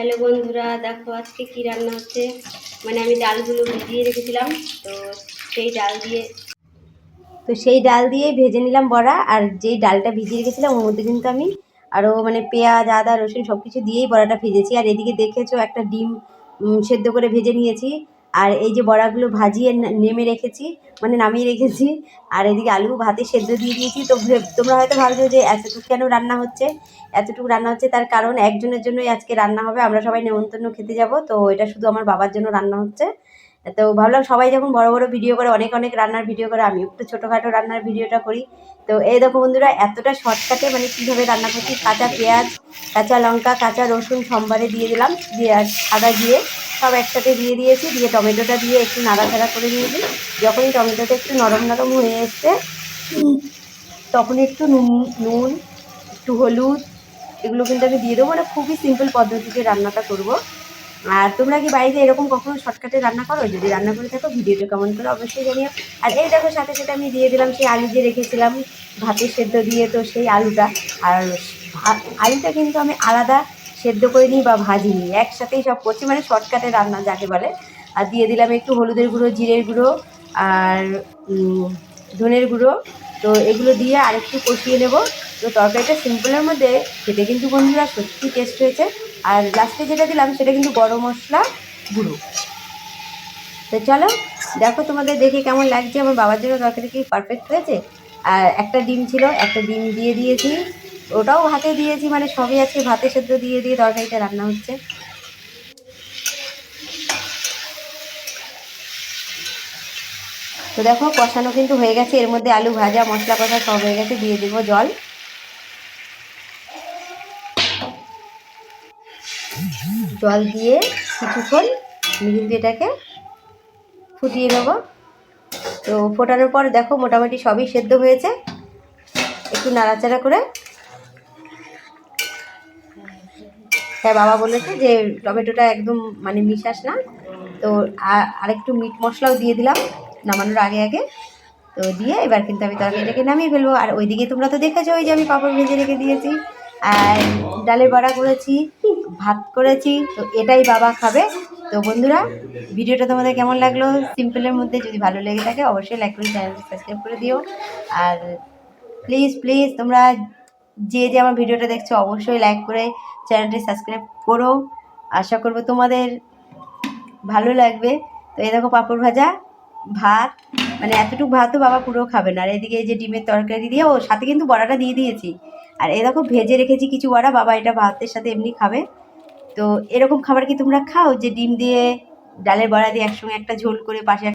Hello বন্ধুরা, দেখো আজকে কি রান্না হচ্ছে? মানে আমি ডালগুলো ভিজিয়ে রেখেছিলাম, তো সেই ডাল দিয়ে তো সেই ডাল দিয়ে ভেজে নিলাম বড়া, আর যেই ডালটা ভিজিয়ে রেখেছিলাম, ওর মধ্যে কিন্তু আমি আরও মানে পেঁয়াজ, আদা, রসুন সব কিছু দিয়েই বড়াটা ভেজেছি। আর এদিকে দেখেছ একটা ডিম সেদ্ধ করে ভেজে নিয়েছি। আর এই যে বড়াগুলো ভাজিয়ে নেমে রেখেছি মানে নামিয়ে রেখেছি, আর এদিকে আলু ভাতে সেদ্ধ দিয়ে দিয়েছি। তো তোমরা হয়তো ভাবছ যে এতটুকু কেন রান্না হচ্ছে? এতটুকু রান্না হচ্ছে তার কারণ একজনের জন্যই আজকে রান্না হবে, আমরা সবাই নেমন্তন্ন খেতে যাব। তো এটা শুধু আমার বাবার জন্য রান্না হচ্ছে। তো ভাবলাম সবাই যখন বড় বড় ভিডিও করে, অনেক অনেক রান্নার ভিডিও করে আমি একটু ছোটোখাটো রান্নার ভিডিওটা করি। তো এই দেখো বন্ধুরা, এতটা শর্টকাটে মানে কীভাবে রান্না করছি, কাঁচা পেঁয়াজ, কাঁচা লঙ্কা, কাঁচা রসুন, সোমবারে দিয়ে দিলাম, দিয়ে আর আদা দিয়ে। সব একসাথে দিয়ে দিয়েছি, দিয়ে টমেটোটা দিয়ে একটু নাড়াচাড়া করে নিয়েছি। যখনই টমেটোটা একটু নরম নরম হয়ে এসছে, তখন একটু নুন নুন, একটু হলুদ, এগুলো কিন্তু আমি দিয়ে দেবো। মানে খুবই সিম্পল পদ্ধতিতে রান্নাটা করব। আর তোমরা কি বাড়িতে এরকম কখনো শর্টকাটে রান্না করো? যদি রান্না করে থাকো ভিডিওটা কেমন করে অবশ্যই জানিও। আর এই দেখো, সাথে সাথে আমি দিয়ে দিলাম সেই আলু যে রেখেছিলাম। ভাতের সেদ্ধ দিয়ে তো সেই আলুটা। আর আলুটা কিন্তু আমি আলাদা সেদ্ধ করে নিই বা ভাজি নিই। একসাথেই সব করছি মানে শর্টকাটে রান্না যাকে বলে। আর দিয়ে দিলাম একটু হলুদের গুঁড়ো, জিরের গুঁড়ো আর ধনের গুঁড়ো। তো এগুলো দিয়ে আরেকটু কষিয়ে নেব। তো তরকারিটা সিম্পলের মধ্যে খেতে কিন্তু বন্ধুরা সত্যি টেস্ট হয়েছে। আর লাস্টে যেটা দিলাম সেটা কিন্তু গরম মশলা গুঁড়ো। তো চলো, দেখো তোমাদের দেখে কেমন লাগছে। আমার বাবার জন্য তরকারি কি পারফেক্ট হয়েছে? আর একটা ডিম ছিল, একটা ডিম দিয়ে দিয়েছি। ওটাও ভাতে দিয়েছি মানে সবই আছে, ভাতে সেদ্ধ দিয়ে দিয়ে তরকারিটা রান্না হচ্ছে। তো দেখো, কষানো কিন্তু হয়ে গেছে, এর মধ্যে আলু ভাজা, মশলা কষা সব হয়ে গেছে, দিয়ে দেবো জল। জল দিয়ে কিছুক্ষণ কিন্তু এটাকে ফুটিয়ে নেব। তো ফোটানোর পর দেখো, মোটামুটি সবই সেদ্ধ হয়েছে। একটু নাড়াচাড়া করে হ্যাঁ বাবা বলেছে যে টমেটোটা একদম মানে মিশাস না। তো আরেকটু মিট মশলাও দিয়ে দিলাম নামানোর আগে আগে। তো দিয়ে এবার কিন্তু আমি তরকারিটাকে নামিয়ে ফেলব। আর ওইদিকে তোমরা তো দেখেছ, ওই যে আমি পাপড় ভেজে রেখে দিয়েছি। আর ডালের বড়া করেছি, ভাত করেছি, তো এটাই বাবা খাবে। তো বন্ধুরা, ভিডিওটা তোমাদের কেমন লাগল? সিম্পলের মধ্যে যদি ভালো লেগে থাকে, অবশ্যই লাইক করে চ্যানেলটি সাবস্ক্রাইব করে দিও। আর প্লিজ প্লিজ তোমরা যে যে আমার ভিডিওটা দেখছ, অবশ্যই লাইক করে চ্যানেলটি সাবস্ক্রাইব করো। আশা করব তোমাদের ভালো লাগবে। তো এই দেখো পাঁপড় ভাজা, ভাত মানে এতটুকু ভাতও বাবা পুরো খাবে না। আর এদিকে যে ডিমের তরকারি দিয়ে, ও সাথে কিন্তু বড়াটা দিয়ে দিয়েছি। আর এই দেখো ভেজে রেখেছি কিছু বড়া, বাবা এটা ভাতের সাথে এমনি খাবে। তো এরকম খাবার কি তোমরা খাও? যে ডিম দিয়ে, ডালের বড়া দিয়ে একসঙ্গে একটা ঝোল করে পাশে